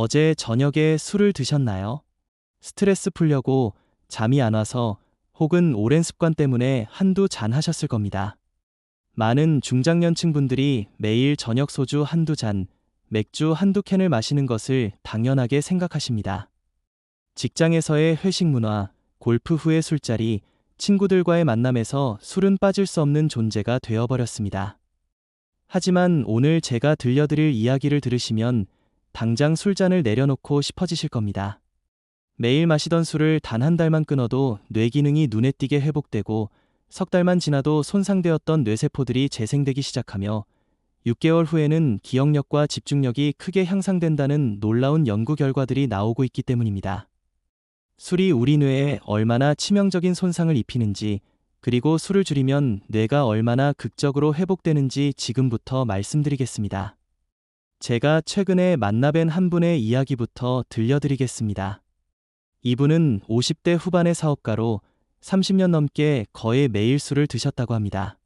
어제 저녁에 술을 드셨나요? 스트레스 풀려고 잠이 안 와서 혹은 오랜 습관 때문에 한두 잔 하셨을 겁니다. 많은 중장년층 분들이 매일 저녁 소주 한두 잔, 맥주 한두 캔을 마시는 것을 당연하게 생각하십니다. 직장에서의 회식 문화, 골프 후의 술자리, 친구들과의 만남에서 술은 빠질 수 없는 존재가 되어버렸습니다. 하지만 오늘 제가 들려드릴 이야기를 들으시면 당장 술잔을 내려놓고 싶어지실 겁니다. 매일 마시던 술을 단 한 달만 끊어도 뇌 기능이 눈에 띄게 회복되고 석 달만 지나도 손상되었던 뇌세포들이 재생되기 시작하며 6개월 후에는 기억력과 집중력이 크게 향상된다는 놀라운 연구 결과들이 나오고 있기 때문입니다. 술이 우리 뇌에 얼마나 치명적인 손상을 입히는지 그리고 술을 줄이면 뇌가 얼마나 극적으로 회복되는지 지금부터 말씀드리겠습니다. 제가 최근에 만나뵌 한 분의 이야기부터 들려드리겠습니다. 이분은 50대 후반의 사업가로 30년 넘게 거의 매일 술을 드셨다고 합니다.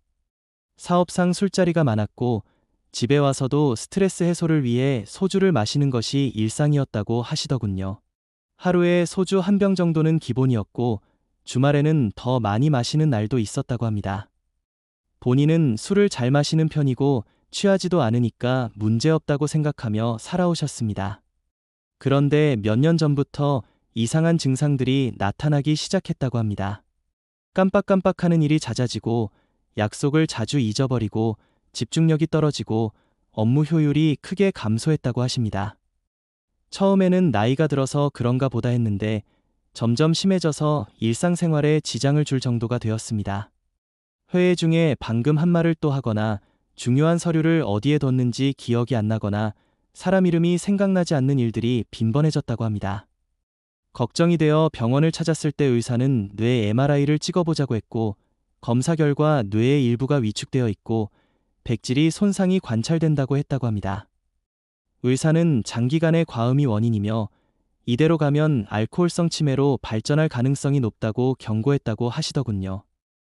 사업상 술자리가 많았고 집에 와서도 스트레스 해소를 위해 소주를 마시는 것이 일상이었다고 하시더군요. 하루에 소주 한 병 정도는 기본이었고 주말에는 더 많이 마시는 날도 있었다고 합니다. 본인은 술을 잘 마시는 편이고 취하지도 않으니까 문제없다고 생각하며 살아오셨습니다. 그런데 몇 년 전부터 이상한 증상들이 나타나기 시작했다고 합니다. 깜빡깜빡하는 일이 잦아지고 약속을 자주 잊어버리고 집중력이 떨어지고 업무 효율이 크게 감소했다고 하십니다. 처음에는 나이가 들어서 그런가 보다 했는데 점점 심해져서 일상생활에 지장을 줄 정도가 되었습니다. 회의 중에 방금 한 말을 또 하거나 중요한 서류를 어디에 뒀는지 기억이 안 나거나 사람 이름이 생각나지 않는 일들이 빈번해졌다고 합니다. 걱정이 되어 병원을 찾았을 때 의사는 뇌 MRI를 찍어보자고 했고 검사 결과 뇌의 일부가 위축되어 있고 백질이 손상이 관찰된다고 했다고 합니다. 의사는 장기간의 과음이 원인이며 이대로 가면 알코올성 치매로 발전할 가능성이 높다고 경고했다고 하시더군요.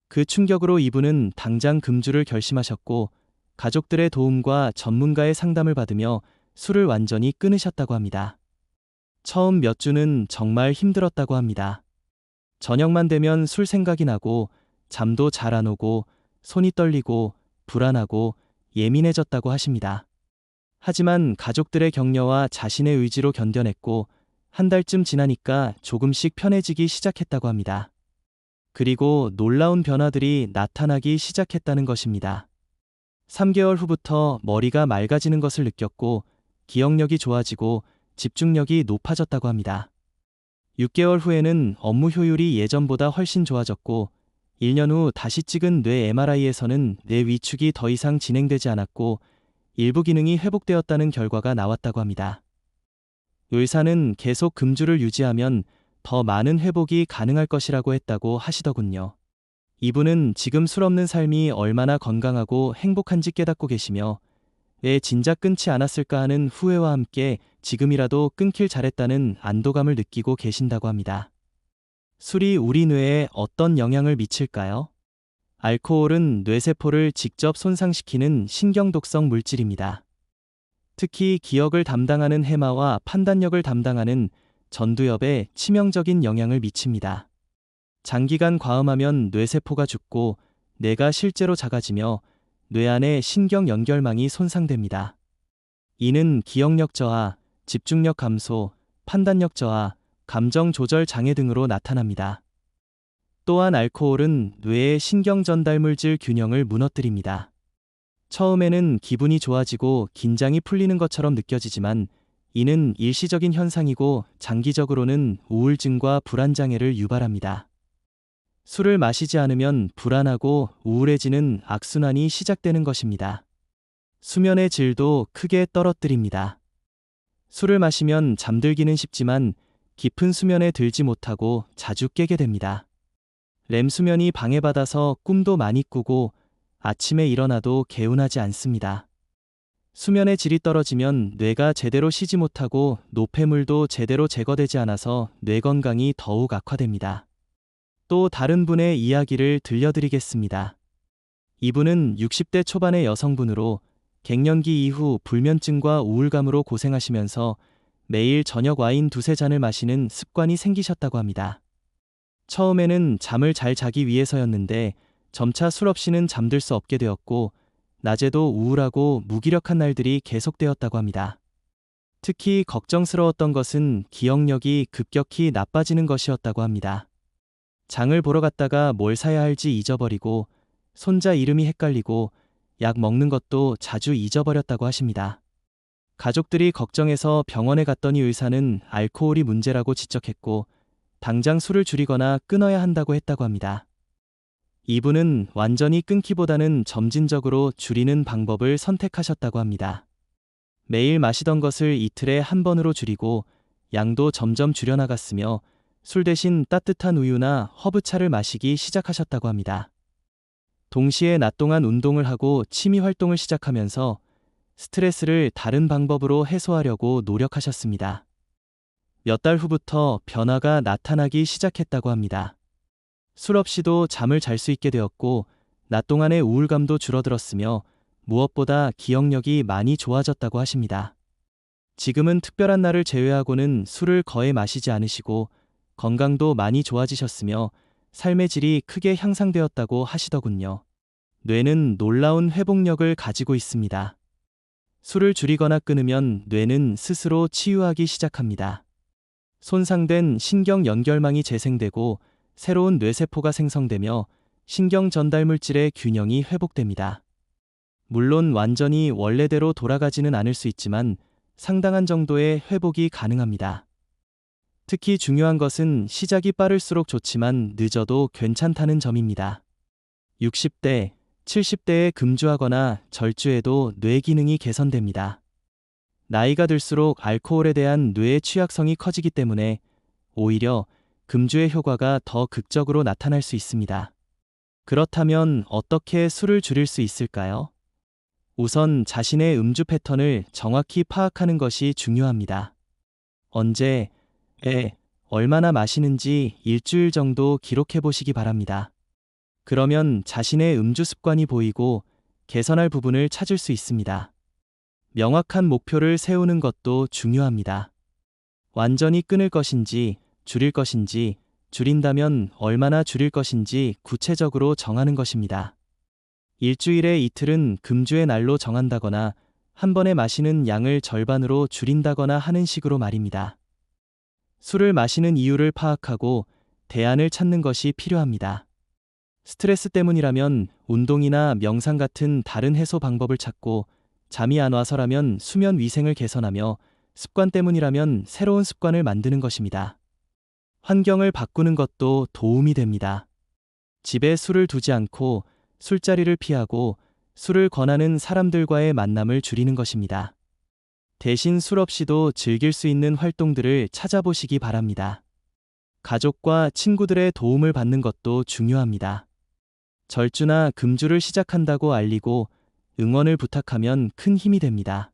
그 충격으로 이분은 당장 금주를 결심하셨고 가족들의 도움과 전문가의 상담을 받으며 술을 완전히 끊으셨다고 합니다. 처음 몇 주는 정말 힘들었다고 합니다. 저녁만 되면 술 생각이 나고 잠도 잘 안 오고 손이 떨리고 불안하고 예민해졌다고 하십니다. 하지만 가족들의 격려와 자신의 의지로 견뎌냈고 한 달쯤 지나니까 조금씩 편해지기 시작했다고 합니다. 그리고 놀라운 변화들이 나타나기 시작했다는 것입니다. 3개월 후부터 머리가 맑아지는 것을 느꼈고 기억력이 좋아지고 집중력이 높아졌다고 합니다. 6개월 후에는 업무 효율이 예전보다 훨씬 좋아졌고 1년 후 다시 찍은 뇌 MRI에서는 뇌 위축이 더 이상 진행되지 않았고 일부 기능이 회복되었다는 결과가 나왔다고 합니다. 의사는 계속 금주를 유지하면 더 많은 회복이 가능할 것이라고 했다고 하시더군요. 이분은 지금 술 없는 삶이 얼마나 건강하고 행복한지 깨닫고 계시며 왜 진작 끊지 않았을까 하는 후회와 함께 지금이라도 끊길 잘했다는 안도감을 느끼고 계신다고 합니다. 술이 우리 뇌에 어떤 영향을 미칠까요? 알코올은 뇌세포를 직접 손상시키는 신경독성 물질입니다. 특히 기억을 담당하는 해마와 판단력을 담당하는 전두엽에 치명적인 영향을 미칩니다. 장기간 과음하면 뇌세포가 죽고 뇌가 실제로 작아지며 뇌 안의 신경 연결망이 손상됩니다. 이는 기억력 저하, 집중력 감소, 판단력 저하, 감정 조절 장애 등으로 나타납니다. 또한 알코올은 뇌의 신경 전달 물질 균형을 무너뜨립니다. 처음에는 기분이 좋아지고 긴장이 풀리는 것처럼 느껴지지만 이는 일시적인 현상이고 장기적으로는 우울증과 불안 장애를 유발합니다. 술을 마시지 않으면 불안하고 우울해지는 악순환이 시작되는 것입니다. 수면의 질도 크게 떨어뜨립니다. 술을 마시면 잠들기는 쉽지만 깊은 수면에 들지 못하고 자주 깨게 됩니다. 렘 수면이 방해받아서 꿈도 많이 꾸고 아침에 일어나도 개운하지 않습니다. 수면의 질이 떨어지면 뇌가 제대로 쉬지 못하고 노폐물도 제대로 제거되지 않아서 뇌 건강이 더욱 악화됩니다. 또 다른 분의 이야기를 들려드리겠습니다. 이분은 60대 초반의 여성분으로 갱년기 이후 불면증과 우울감으로 고생하시면서 매일 저녁 와인 두세 잔을 마시는 습관이 생기셨다고 합니다. 처음에는 잠을 잘 자기 위해서였는데 점차 술 없이는 잠들 수 없게 되었고 낮에도 우울하고 무기력한 날들이 계속되었다고 합니다. 특히 걱정스러웠던 것은 기억력이 급격히 나빠지는 것이었다고 합니다. 장을 보러 갔다가 뭘 사야 할지 잊어버리고 손자 이름이 헷갈리고 약 먹는 것도 자주 잊어버렸다고 하십니다. 가족들이 걱정해서 병원에 갔더니 의사는 알코올이 문제라고 지적했고 당장 술을 줄이거나 끊어야 한다고 했다고 합니다. 이분은 완전히 끊기보다는 점진적으로 줄이는 방법을 선택하셨다고 합니다. 매일 마시던 것을 이틀에 한 번으로 줄이고 양도 점점 줄여나갔으며 술 대신 따뜻한 우유나 허브차를 마시기 시작하셨다고 합니다. 동시에 낮 동안 운동을 하고 취미 활동을 시작하면서 스트레스를 다른 방법으로 해소하려고 노력하셨습니다. 몇 달 후부터 변화가 나타나기 시작했다고 합니다. 술 없이도 잠을 잘 수 있게 되었고, 낮 동안의 우울감도 줄어들었으며, 무엇보다 기억력이 많이 좋아졌다고 하십니다. 지금은 특별한 날을 제외하고는 술을 거의 마시지 않으시고, 건강도 많이 좋아지셨으며, 삶의 질이 크게 향상되었다고 하시더군요. 뇌는 놀라운 회복력을 가지고 있습니다. 술을 줄이거나 끊으면 뇌는 스스로 치유하기 시작합니다. 손상된 신경 연결망이 재생되고 새로운 뇌세포가 생성되며 신경 전달 물질의 균형이 회복됩니다. 물론 완전히 원래대로 돌아가지는 않을 수 있지만 상당한 정도의 회복이 가능합니다. 특히 중요한 것은 시작이 빠를수록 좋지만 늦어도 괜찮다는 점입니다. 60대, 70대에 금주하거나 절주해도 뇌 기능이 개선됩니다. 나이가 들수록 알코올에 대한 뇌의 취약성이 커지기 때문에 오히려 금주의 효과가 더 극적으로 나타날 수 있습니다. 그렇다면 어떻게 술을 줄일 수 있을까요? 우선 자신의 음주 패턴을 정확히 파악하는 것이 중요합니다. 언제, 에, 얼마나 마시는지 일주일 정도 기록해 보시기 바랍니다. 그러면 자신의 음주 습관이 보이고 개선할 부분을 찾을 수 있습니다. 명확한 목표를 세우는 것도 중요합니다. 완전히 끊을 것인지, 줄일 것인지, 줄인다면 얼마나 줄일 것인지 구체적으로 정하는 것입니다. 일주일에 이틀은 금주의 날로 정한다거나 한 번에 마시는 양을 절반으로 줄인다거나 하는 식으로 말입니다. 술을 마시는 이유를 파악하고 대안을 찾는 것이 필요합니다. 스트레스 때문이라면 운동이나 명상 같은 다른 해소 방법을 찾고 잠이 안 와서라면 수면 위생을 개선하며 습관 때문이라면 새로운 습관을 만드는 것입니다. 환경을 바꾸는 것도 도움이 됩니다. 집에 술을 두지 않고 술자리를 피하고 술을 권하는 사람들과의 만남을 줄이는 것입니다. 대신 술 없이도 즐길 수 있는 활동들을 찾아보시기 바랍니다. 가족과 친구들의 도움을 받는 것도 중요합니다. 절주나 금주를 시작한다고 알리고 응원을 부탁하면 큰 힘이 됩니다.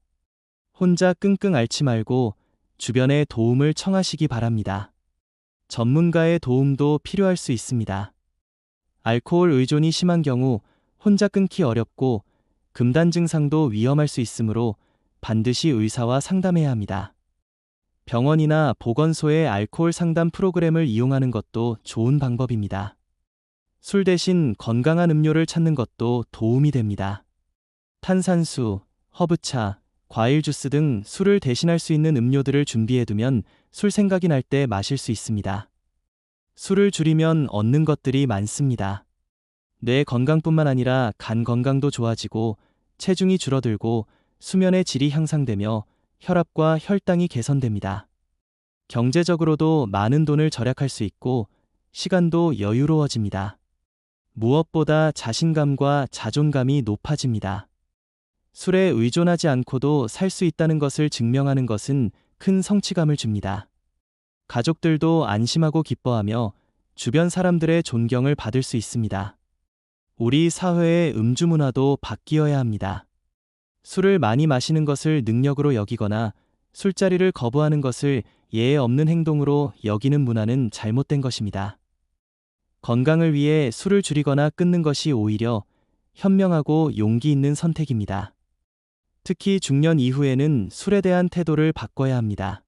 혼자 끙끙 앓지 말고 주변에 도움을 청하시기 바랍니다. 전문가의 도움도 필요할 수 있습니다. 알코올 의존이 심한 경우 혼자 끊기 어렵고 금단 증상도 위험할 수 있으므로 반드시 의사와 상담해야 합니다. 병원이나 보건소의 알코올 상담 프로그램을 이용하는 것도 좋은 방법입니다. 술 대신 건강한 음료를 찾는 것도 도움이 됩니다. 탄산수, 허브차, 과일 주스 등 술을 대신할 수 있는 음료들을 준비해두면 술 생각이 날 때 마실 수 있습니다. 술을 줄이면 얻는 것들이 많습니다. 뇌 건강뿐만 아니라 간 건강도 좋아지고 체중이 줄어들고 수면의 질이 향상되며 혈압과 혈당이 개선됩니다. 경제적으로도 많은 돈을 절약할 수 있고 시간도 여유로워집니다. 무엇보다 자신감과 자존감이 높아집니다. 술에 의존하지 않고도 살 수 있다는 것을 증명하는 것은 큰 성취감을 줍니다. 가족들도 안심하고 기뻐하며 주변 사람들의 존경을 받을 수 있습니다. 우리 사회의 음주 문화도 바뀌어야 합니다. 술을 많이 마시는 것을 능력으로 여기거나 술자리를 거부하는 것을 예에 없는 행동으로 여기는 문화는 잘못된 것입니다. 건강을 위해 술을 줄이거나 끊는 것이 오히려 현명하고 용기 있는 선택입니다. 특히 중년 이후에는 술에 대한 태도를 바꿔야 합니다.